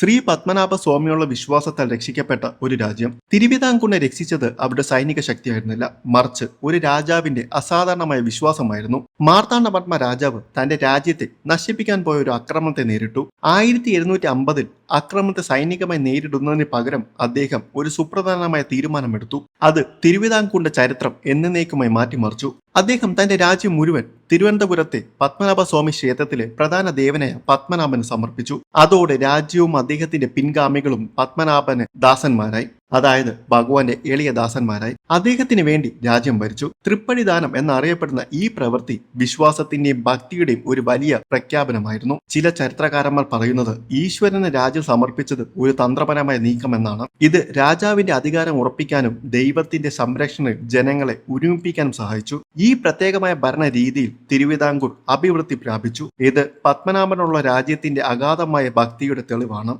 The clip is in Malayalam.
ശ്രീ പത്മനാഭ സ്വാമിയുള്ള വിശ്വാസത്താൽ രക്ഷിക്കപ്പെട്ട ഒരു രാജ്യം. തിരുവിതാംകുണ്ണെ രക്ഷിച്ചത് അവരുടെ സൈനിക ശക്തിയായിരുന്നില്ല. മറിച്ച് ഒരു രാജാവിന്റെ അസാധാരണമായ വിശ്വാസമായിരുന്നു. മാർത്താണ്ഡവർമ്മ രാജാവ് തന്റെ രാജ്യത്തെ നശിപ്പിക്കാൻ പോയ ഒരു ആക്രമണത്തെ നേരിട്ടു. ആയിരത്തി എഴുന്നൂറ്റി അമ്പതിൽ ആക്രമണത്തെ സൈനികമായി നേരിടുന്നതിന് പകരം അദ്ദേഹം ഒരു സുപ്രധാനമായ തീരുമാനമെടുത്തു. അത് തിരുവിതാംകുണ്ട ചരിത്രം എന്നേക്കുമായി മാറ്റിമറിച്ചു. അദ്ദേഹം തന്റെ രാജ്യം മുഴുവൻ തിരുവനന്തപുരത്തെ പത്മനാഭ സ്വാമി ക്ഷേത്രത്തിലെ പ്രധാന ദേവനായ പത്മനാഭന് സമർപ്പിച്ചു. അതോടെ രാജ്യവും അദ്ദേഹത്തിന്റെ പിൻഗാമികളും പത്മനാഭന് ദാസന്മാരായി. അതായത് ഭഗവാന്റെ എളിയ ദാസന്മാരായി അദ്ദേഹത്തിന് വേണ്ടി രാജ്യം ഭരിച്ചു. തൃപ്പടിദാനം എന്നറിയപ്പെടുന്ന ഈ പ്രവൃത്തി വിശ്വാസത്തിന്റെയും ഭക്തിയുടെയും ഒരു വലിയ പ്രഖ്യാപനമായിരുന്നു. ചില ചരിത്രകാരന്മാർ പറയുന്നത് ഈശ്വരന് രാജ്യം സമർപ്പിച്ചത് ഒരു തന്ത്രപരമായ നീക്കമെന്നാണ്. ഇത് രാജാവിന്റെ അധികാരം ഉറപ്പിക്കാനും ദൈവത്തിന്റെ സംരക്ഷണയിൽ ജനങ്ങളെ ഒരുമിപ്പിക്കാനും സഹായിച്ചു. ഈ പ്രത്യേകമായ ഭരണ രീതിയിൽ തിരുവിതാംകൂർ അഭിവൃദ്ധി പ്രാപിച്ചു. ഇത് പത്മനാഭനുള്ള രാജ്യത്തിന്റെ അഗാധമായ ഭക്തിയുടെ തെളിവാണ്.